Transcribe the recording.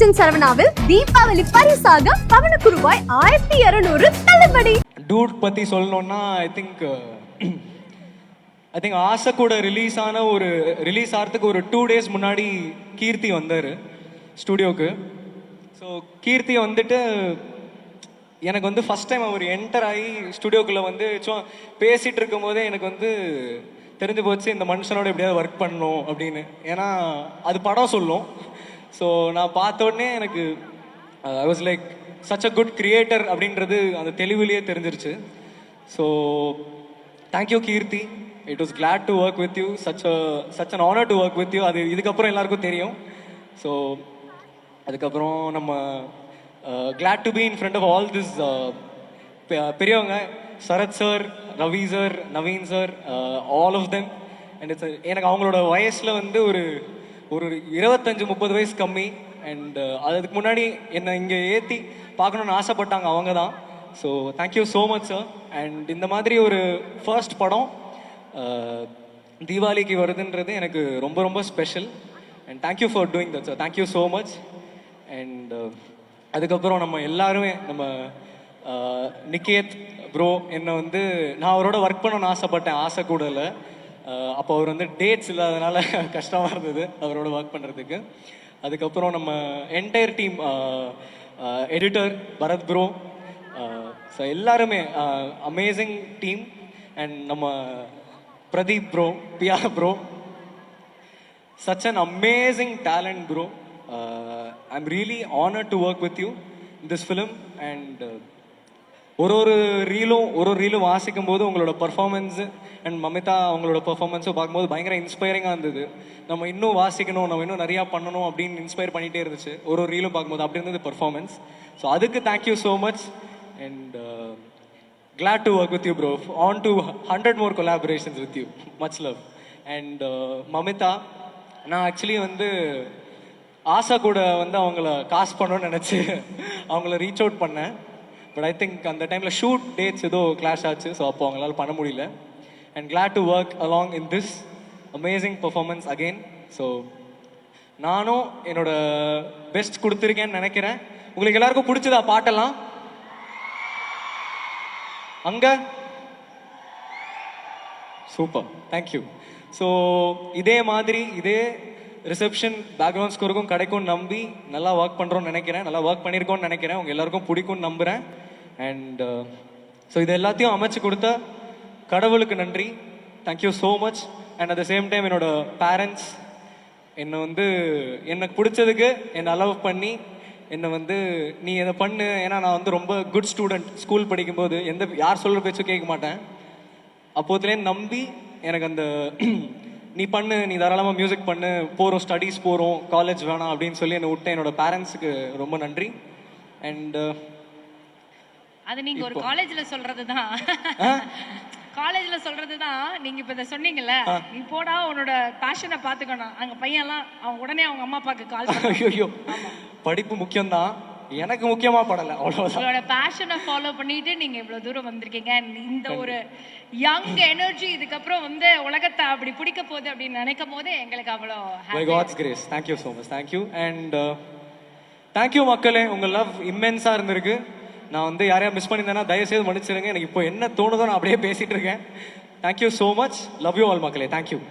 ராஜன் சரவணாவில் தீபாவளி பரிசாக பவனுக்கு ரூபாய் ஆயிரத்தி இருநூறு தள்ளுபடி. டூட் பற்றி சொல்லணும்னா ஐ திங்க் ஐ திங்க் ஆசை கூட ரிலீஸ் ஆன ஒரு ரிலீஸ் ஆகிறதுக்கு ஒரு டூ டேஸ் முன்னாடி கீர்த்தி வந்தார் ஸ்டுடியோக்கு ஸோ கீர்த்தி வந்துட்டு எனக்கு வந்து ஃபஸ்ட் டைம் அவர் என்டர் ஆகி ஸ்டுடியோக்குள்ளே வந்து சும்மா பேசிகிட்டு இருக்கும் போதே எனக்கு வந்து தெரிஞ்சு போச்சு இந்த மனுஷனோட எப்படியாவது ஒர்க் பண்ணணும் அப்படின்னு. ஏன்னா அது படம் சொல்லும். ஸோ நான் பார்த்த உடனே எனக்கு I was like such a good creator அப்படின்றது அந்த தெளிவுலேயே தெரிஞ்சிருச்சு. So thank you Keerthi. It was glad to work with you such such an honour to work with you அது இதுக்கப்புறம் எல்லாருக்கும் தெரியும். ஸோ அதுக்கப்புறம் நம்ம glad to be in front of all this பெரியவங்க. Sarath sir Ravi sir Naveen sir all of them and it's எனக்கு அவங்களோட வயசில் வந்து ஒரு ஒரு இருபத்தஞ்சு முப்பது வயசு கம்மி. அண்ட் uh, அதுக்கு முன்னாடி என்னை இங்கே ஏற்றி பார்க்கணுன்னு ஆசைப்பட்டாங்க அவங்க தான். So thank you so much sir and இந்த மாதிரி ஒரு ஃபர்ஸ்ட் படம் uh, தீபாவளிக்கு வருதுன்றது எனக்கு ரொம்ப ரொம்ப special and thank you for doing that sir thank you so much and அதுக்கப்புறம் நம்ம எல்லாருமே நம்ம uh, நிக்கேத் ப்ரோ என்னை வந்து நான் அவரோட ஒர்க் பண்ணணும்னு ஆசைப்பட்டேன். ஆசை கூட இல்லை அப்போ அவர் வந்து டேட்ஸ் இல்லாதனால கஷ்டமாக இருந்தது அவரோட ஒர்க் பண்ணுறதுக்கு அதுக்கப்புறம் நம்ம entire team editor Bharath bro so எல்லாருமே அமேசிங் டீம் அண்ட் நம்ம Pradeep bro Piya bro such an amazing talent bro I I'm really honored to work with you this film and ஒரு ஒரு ரீலும் ஒரு ஒரு ரீலும் வாசிக்கும் போது உங்களோட பர்ஃபார்மன்ஸ் அண்ட் மமிதா அவங்களோட பர்ஃபார்மன்ஸும் பார்க்கும்போது பயங்கர இன்ஸ்பைரிங்காக இருந்தது. நம்ம இன்னும் வாசிக்கணும் நம்ம இன்னும் நிறையா பண்ணணும் அப்படின்னு இன்ஸ்பயர் பண்ணிகிட்டே இருந்துச்சு. ஒரு ஒரு ரீலும் பார்க்கும்போது அப்படி இருந்தது பர்ஃபார்மன்ஸ் ஸோ அதுக்கு thank you so much and glad to work with you bro on to hundred more collaborations with you much love and Mamitha நான் ஆக்சுவலி வந்து ஆசா கூட வந்து அவங்கள காசு பண்ணணும்னு நினச்சி அவங்கள ரீச் அவுட் பண்ணேன். பட் ஐ திங்க் அந்த டைமில் ஷூட் டேட்ஸ் ஏதோ கிளாஷ் ஆச்சு ஸோ அப்போ அவங்களால பண்ண முடியல. And glad to work along in this amazing performance again so நானும் என்னோட பெஸ்ட் கொடுத்துருக்கேன்னு நினைக்கிறேன். உங்களுக்கு எல்லாருக்கும் பிடிச்சதா பாட்டெல்லாம்? அங்க? சூப்பர் தேங்க்யூ ஸோ இதே மாதிரி இதே ரிசப்ஷன் பேக்ரவுண்ட் ஸ்கோருக்கும் கிடைக்கும் நம்பி நல்லா ஒர்க் பண்ணுறோம்னு நினைக்கிறேன். நல்லா ஒர்க் பண்ணியிருக்கோம்னு நினைக்கிறேன். உங்கள் எல்லாருக்கும் பிடிக்கும்னு நம்புகிறேன் அண்ட் ஸோ uh, இது எல்லாத்தையும் அமைச்சு கொடுத்த கடவுளுக்கு நன்றி. Thank you so much and at the same time என்னோட பேரண்ட்ஸ் என்னை வந்து எனக்கு பிடிச்சதுக்கு என்னை அலோவ் பண்ணி என்னை வந்து நீ இதை பண்ணு. ஏன்னா நான் வந்து ரொம்ப குட் ஸ்டூடெண்ட் ஸ்கூல் படிக்கும்போது எந்த யார் சொல்கிற பேச்சும் கேட்க மாட்டேன். அப்போதுலேயே நம்பி எனக்கு அந்த நீ பண்ணு நீ தாராளமாக மியூசிக் பண்ணு போகிறோம் ஸ்டடீஸ் போகிறோம் காலேஜ் வேணாம் அப்படின்னு சொல்லி என்னை விட்டேன் என்னோட பேரண்ட்ஸுக்கு ரொம்ப நன்றி. அண்ட் அது நீங்க ஒரு காலேஜ்ல சொல்றது தான் காலேஜ்ல சொல்றது தான் நீங்க இப்ப இத சொன்னீங்கல்ல நீ போடா உன்னோட பேஷனை பாத்துக்கணும் அங்க பையன்லாம் அவன் உடனே அவங்க அம்மா அப்பாக்கு கால் ஐயோ படிப்பு முக்கியம்தான். எனக்கு முக்கியமாக படலை அவ்வளோதான் உங்களோட பேஷனை ஃபாலோ பண்ணிட்டு நீங்க இவ்வளவு தூரம் வந்திருக்கீங்க. இந்த ஒரு யங் எனர்ஜி இதுக்கப்புறம் வந்து உலகத்தை அப்படி பிடிக்க போகுது அப்படின்னு நினைக்கும் போது எங்களுக்கு அவ்வளோ happy. God's grace thank you so much thank you and thank you மக்களே. உங்கள் லவ் இம்மென்ஸாக இருந்திருக்கு. நான் வந்து யாரையா மிஸ் பண்ணியிருந்தேன்னா தயவுசெய்து மன்னிச்சிருங்க. எனக்கு இப்போ என்ன தோணுதோ நான் அப்படியே பேசிட்டு இருக்கேன். Thank you so much love you all மக்களே. Thank you